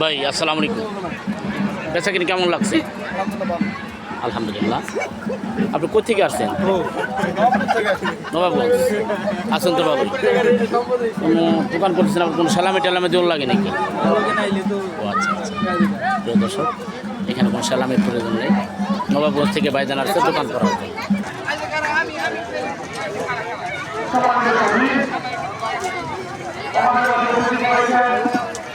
ভাই, আসসালামু আলাইকুম। বেচা কিনে কেমন লাগছে? আলহামদুলিল্লাহ। আপনি কোথেকে আসছেন? নবাবগঞ্জ। আসেন তো বাবু। কোনো দোকান করতেছেন? আপনার কোনো সালামে টালামে জোর লাগে নাকি? ও আচ্ছা আচ্ছা। দর্শক, এখানে কোনো সালামের প্রয়োজন নেই। নবাবগঞ্জ থেকে বাইদান আসছে, দোকান করা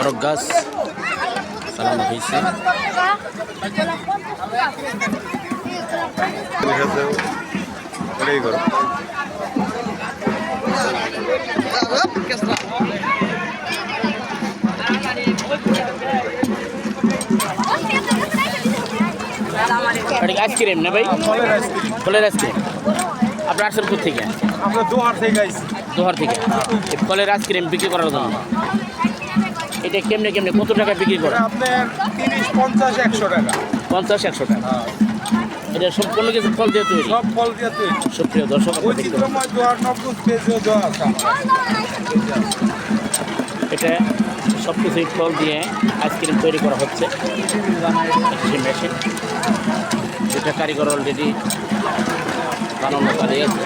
চরক গাছ। সালানো হয়েছে। আইসক্রিম না ভাই? ফলের আইসক্রিম। আপনার আসেন থেকে আমরা দোহার থেকে দোহার থেকে। ফলের আইসক্রিম বিক্রি করার জন্য। এটা কেমনে কেমনে কত টাকা বিক্রি করে আপনার তিরিশ পঞ্চাশ একশো টাকা। পঞ্চাশ একশো টাকা। এটা সম্পূর্ণ কিছু ফল দিয়ে তৈরি? সব ফল দিয়ে তৈরি। সুপ্রিয় দর্শক। এটা সব কিছুই ফল দিয়ে আইসক্রিম তৈরি করা হচ্ছে। মেশিন। যেটা কারিগর অলরেডি বানানো করে আছে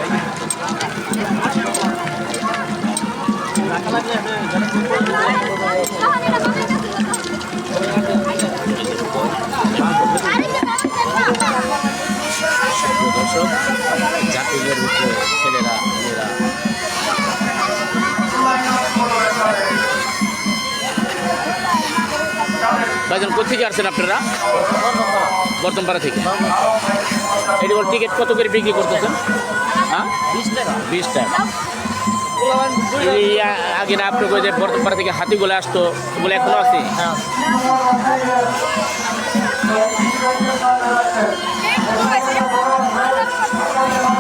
জাতিদের ভিতরে ছেলেরা মেয়েরা। ভাইজান কোথেকে আসছেন আপনারা? বর্তমানপাড়া থেকে। এটি বল টিকিট কত করে বিক্রি করতেছেন? হ্যাঁ? বিশ টাকা। বিশ টাকা। আগে না আপনি কই যে বর্তমানপাড়া থেকে হাতিগুলো আসতো ওগুলো এখনও আছে?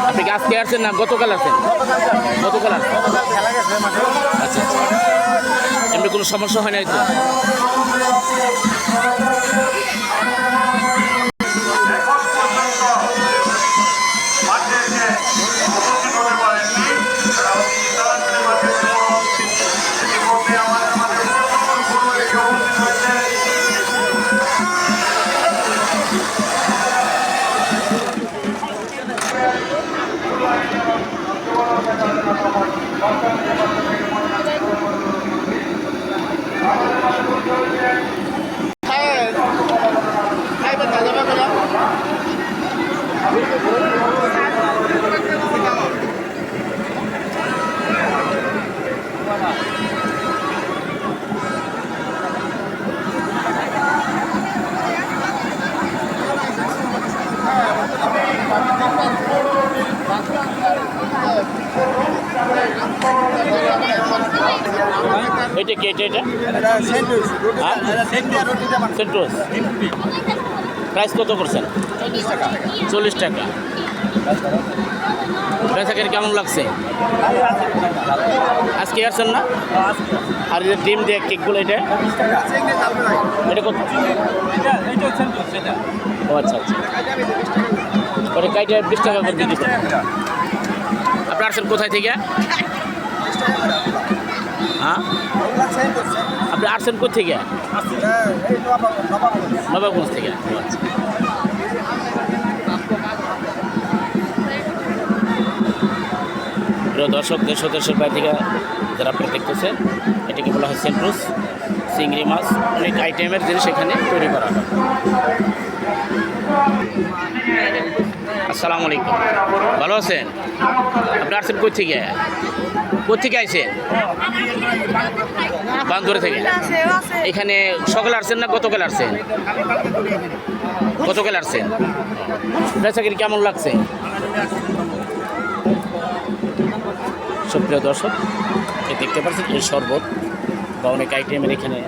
আপনি কি আজকে আসছেন না? গতকাল আসছেন? গতকাল আচ্ছা আচ্ছা। এমনি কোনো সমস্যা হয় নাই তো? এটা কি এটা এটা? হ্যাঁ? সেন্টোস প্রাইস কত করছেন? চল্লিশ টাকা। বেচাকের কেমন লাগছে? আজকে আসছেন না? আর এটা ডিম দিয়ে কেকগুলো এটা? এটা কত? ও আচ্ছা আচ্ছা। ওটা কাইটা বিশ টাকা করে করেন আপনি আসছেন কোথায় থেকে? হ্যাঁ? আপনি আসছেন কোথা থেকে নবাবগঞ্জ থেকে। প্রিয় দর্শক, দেশ দেশের বাইরে থেকে যারা আপনি দেখতেছেন, এটাকে বলা হয় সেন্ট্রুস চিংড়ি মাছ, অনেক আইটেমের জিনিস এখানে তৈরি করা হয়। আসসালামু আলাইকুম। ভালো আছেন? আপনি আসছেন কই থেকে কোথেকে আইছেন বান্দরে থেকে। এখানে সকালে আসছেন না গতকাল আসছেন? গতকাল আসছেন। বেচাকিরি কেমন লাগছে? সুপ্রিয় দর্শক দেখতে পাচ্ছেন এই শরবত বা অনেক আইটেমের এখানে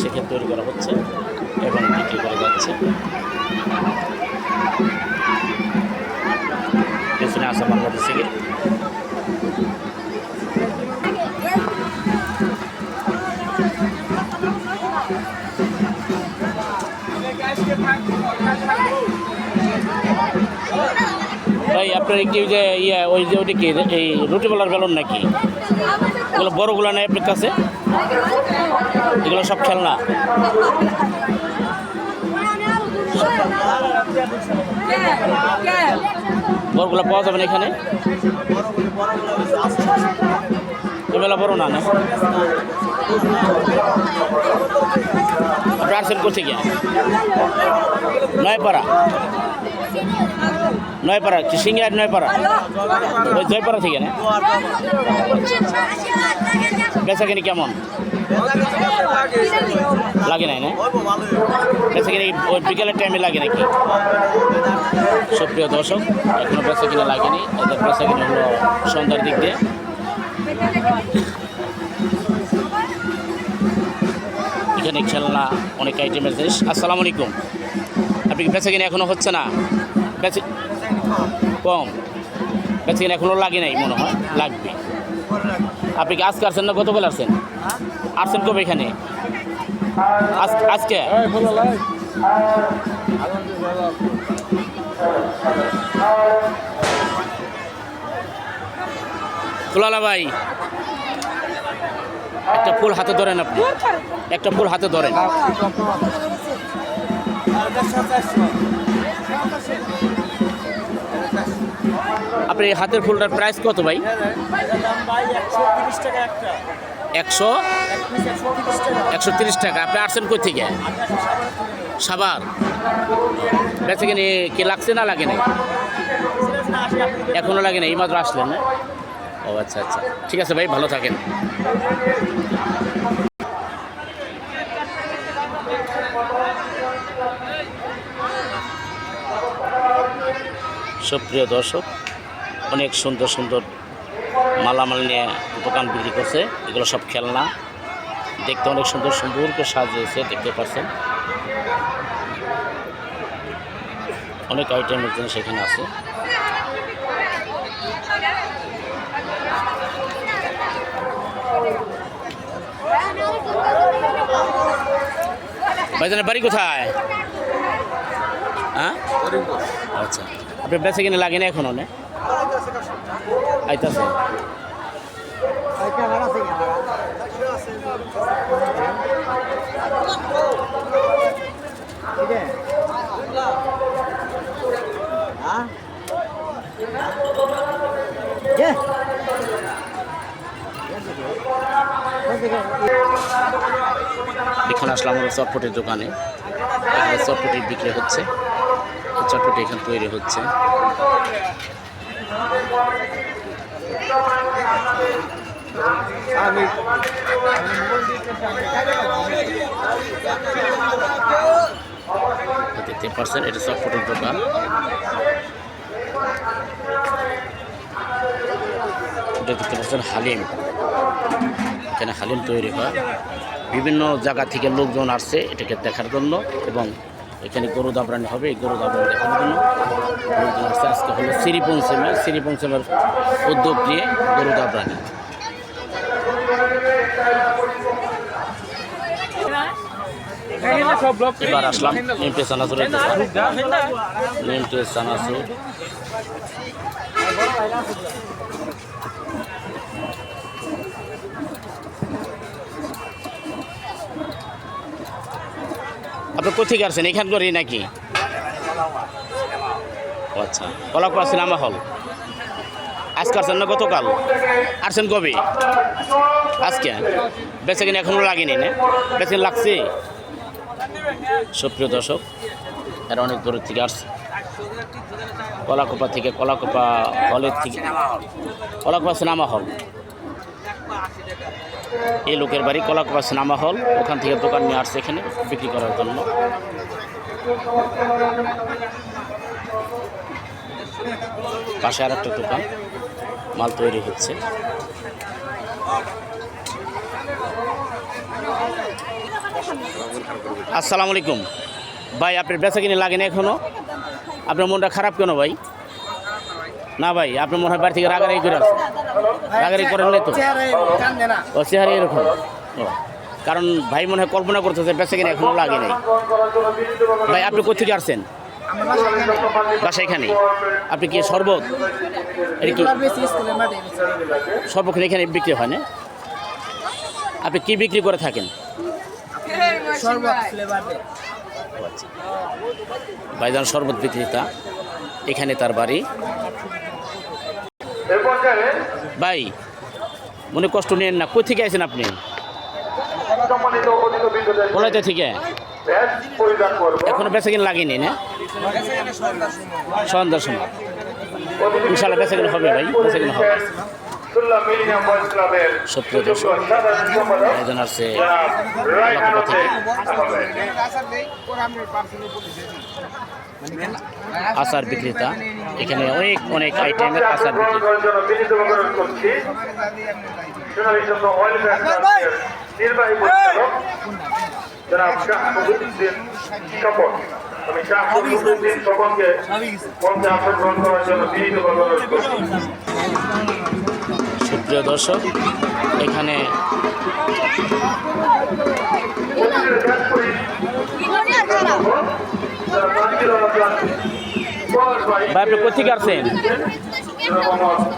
সেখানে তৈরি করা হচ্ছে এবং বিক্রি করা যাচ্ছে। পেছনে আসা বাংলাদেশ থেকে আপনার কি যে ইয়ে ওই যে ওইটা কি, এই রুটিওয়ালার বেলুন নাকি? এগুলো বড়গুলো নেই আপনার কাছে? এগুলো সব খেলনা? বড়গুলো পাওয়া যাবে না এখানে? এবেলা বড় না না? আপনি করছে গিয়ে নয়পাড়া? নয়পাড়া সিঙ্গার নয়পাড়া? ওই জয়পাড়া থেকে না? বেচা কিনি কেমন? লাগে নাই না? বেচা কিনি ওই বিকেলের টাইমে লাগে নাকি? সুপ্রিয় দর্শক, এখনও বেচা কিনে লাগেনি এদের কিনে হলো সন্ধ্যার দিক দিয়ে। এখানে খেলনা, অনেক আইটেমের জিনিস। আসসালামু আলাইকুম। আপনি কি বেচা কিনে এখনও হচ্ছে না? বেচে কম। বেচে কিনে এখনও লাগে নাই মনে হয়, লাগবে। আপনি কি আজকে আসছেন না গতকাল আসছেন? আসছেন কবে এখানে? আজ- আজকে? তুলালা ভাই, একটা ফুল হাতে ধরেন আপনি। একটা ফুল হাতে ধরেন। আপনি হাতের ফুলটার প্রাইস কত ভাই? একশো? একশো তিরিশ টাকা। আপনি আসছেন কই থেকে? সাবার বেঁচে কিনে কি লাগছে না লাগে না এখনও লাগে না এই মাত্র আসলেন না? ও আচ্ছা আচ্ছা। ঠিক আছে ভাই, ভালো থাকেন। সুপ্রিয় দর্শক অনেক সুন্দর সুন্দর মালামাল নিয়ে দোকান বিক্রি করছে। এগুলো সব খেলনা। দেখতে অনেক সুন্দর সুন্দর করে সাজিয়েছে দেখতে পাচ্ছেন। অনেক আইটেমের জিনিস এখানে আছে। ভাইজানের বাড়ি কোথায়? হ্যাঁ? আচ্ছা। আপনি বেঁচে কিনে লাগে না এখনও না? আইতাছে। এখানে আসলাম আমরা চটপটির দোকানে। এখানে বিক্রি হচ্ছে। চটপটি এখানে তৈরি হচ্ছে। দেখতে পাচ্ছেন এটা চটপটির দোকান এটা পাচ্ছেন হালিম এখানে হালিম তৈরি হয়। বিভিন্ন জায়গা থেকে লোকজন আসছে এটাকে দেখার জন্য এবং এখানে গরু দাবরানি হবে, এই গরু দাবরানি দেখার জন্য। আসছে আজকে হলো শ্রী পঞ্চমের শ্রী পঞ্চমের উদ্যোগ দিয়ে গরু দাবরানি এবার আসলাম নিমটে দোকান। নিমটে চানাচুর আপনি কোথেকে আসছেন? এখানকারই নাকি? আচ্ছা কলাকুয়া সিনেমা হল। আজকে আসছেন না গতকাল? আসছেন কবে? আজকে? বেচে কিনে এখনও লাগেনি না? কিনে লাগছে? সুপ্রিয় দর্শক, এরা অনেক দূরের থেকে আসছে। কলাকোপা থেকে, কলাকোপা হলের থেকে কলাকোপা সিনেমা হল। এই লোকের বাড়ি কলাকপা সিনেমা হল। ওখান থেকে দোকান নিয়ে আসছে এখানে বিক্রি করার জন্য। পাশে আর একটা দোকান, মাল তৈরি হচ্ছে। আসসালামু আলাইকুম। ভাই আপনার বেচা কিনে লাগে না এখনও? আপনার মনটা খারাপ কেন ভাই? না ভাই আপনার মনে হয় বাড়ি থেকে রাগারাগি করে আছে রাগারাগি করেন নাই তো? ও চেহারা এরকম? কারণ ভাই মনে হয় কল্পনা করতেছে বেচা কিনে এখনও লাগে নাই। ভাই আপনি কোথেকে আসছেন? বাসা এখানে। আপনি কি শরবত? এটা কি সর্বক্ষণ এখানে বিক্রি হয় না? আপনি কি বিক্রি করে থাকেন? ভাইজান শরবত বিক্রেতা। এখানে তার বাড়ি। ভাই মনে কষ্ট নেন না। কোথা থেকে আছেন আপনি? কলাইতে থেকে? এখনও বেচা কিনে লাগেনি না? সন্ধ্যার সময়। ইনশাল্লাহ বেচা কিনে হবে ভাই বেচা কিনে হবে। সত্তর দশক থেকে। আচার বিক্রেতা। এখানে অনেক অনেক আইটেমের আচার বিক্রি। নির্বাহী পরিচালক জনাব শাহ আমি শাহ মহিউদ্দিন মঞ্চে অংশগ্রহণ করার জন্য বিনীতভাবে অনুরোধ করছি সুপ্রিয় দর্শক এখানে ভাই, আপনি কোথেকে আসছেন?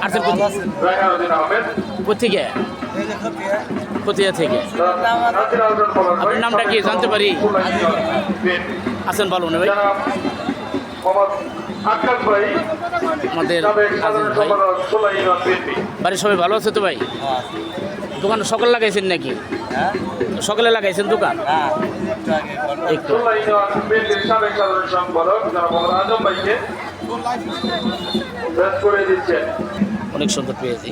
আসছেন কোথেকে? কোথিয়া থেকে? আপনার নামটা কি জানতে পারি? আসেন বলুন ভাই। আমাদের বাড়ির সবাই ভালো আছে তো ভাই? দোকান সকালে লাগাইছেন নাকি? সকালে লাগাইছেন দোকান? একটু। অনেক সুন্দর পেয়েছি।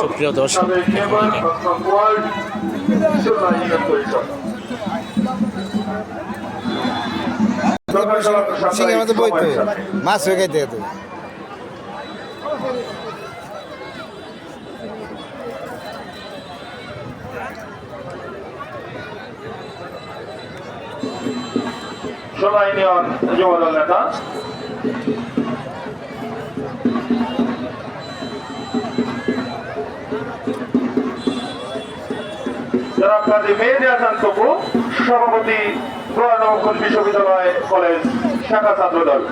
সুপ্রিয় দর্শক, আমাদের বই তো মাছ হয়ে খাইতে সোলাই ইউনিয়ন যুবদল নেতা। জনাব কাজী তপু সভাপতি প্রয়ানবকুল বিশ্ববিদ্যালয় কলেজ শাখা ছাত্রদল।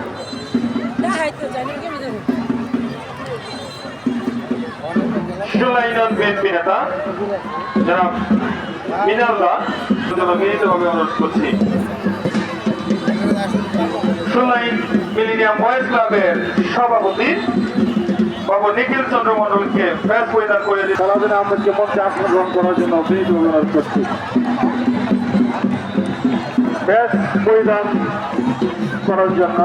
সোলাই ইউনিয়ন বিএনপি নেতা, জনাব মিনাল্লাহ মিলিতভাবে অনুরোধ করছি। সুলাইন মিলিনিয়াম বয়েজ ক্লাবের সভাপতি বাবু নিখিল চন্দ্র মন্ডলকে ব্যাস পরিধান করে দিয়ে সালাদিন আহমেদকে মঞ্চে আসন করার জন্য বিনীত অনুরোধ করছি। ব্যাস পরিধান করার জন্য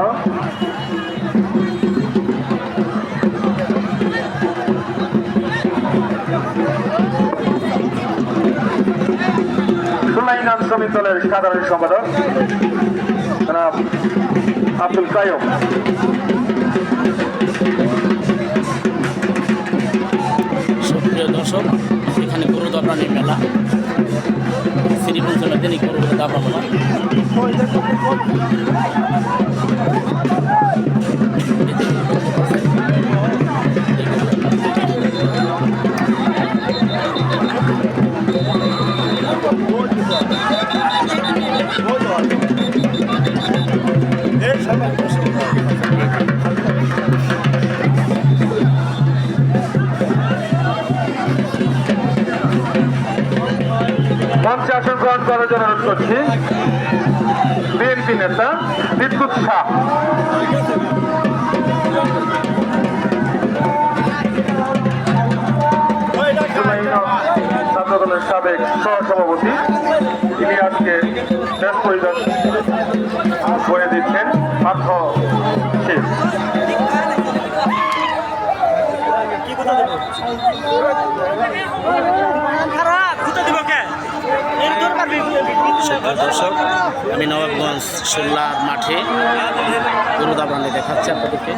সুলাইন শ্রমিক দলের সাধারণ সম্পাদক জনাব আব্দুল কায়ম। সুপ্রিয় দর্শক এখানে গরু দাবরানি মেলা। শ্রীপঞ্চমের দিনই গরু দাবরা মঞ্চে আসন গ্রহণ করার জন্য অনুরোধ করছি। বিএনপি নেতা বিদ্যুৎ শাহ। সুপ্রিয় দর্শক আমি নবাবগঞ্জ সোল্লার মাঠে গরু দাবানে দেখাচ্ছি আপনাদেরকে।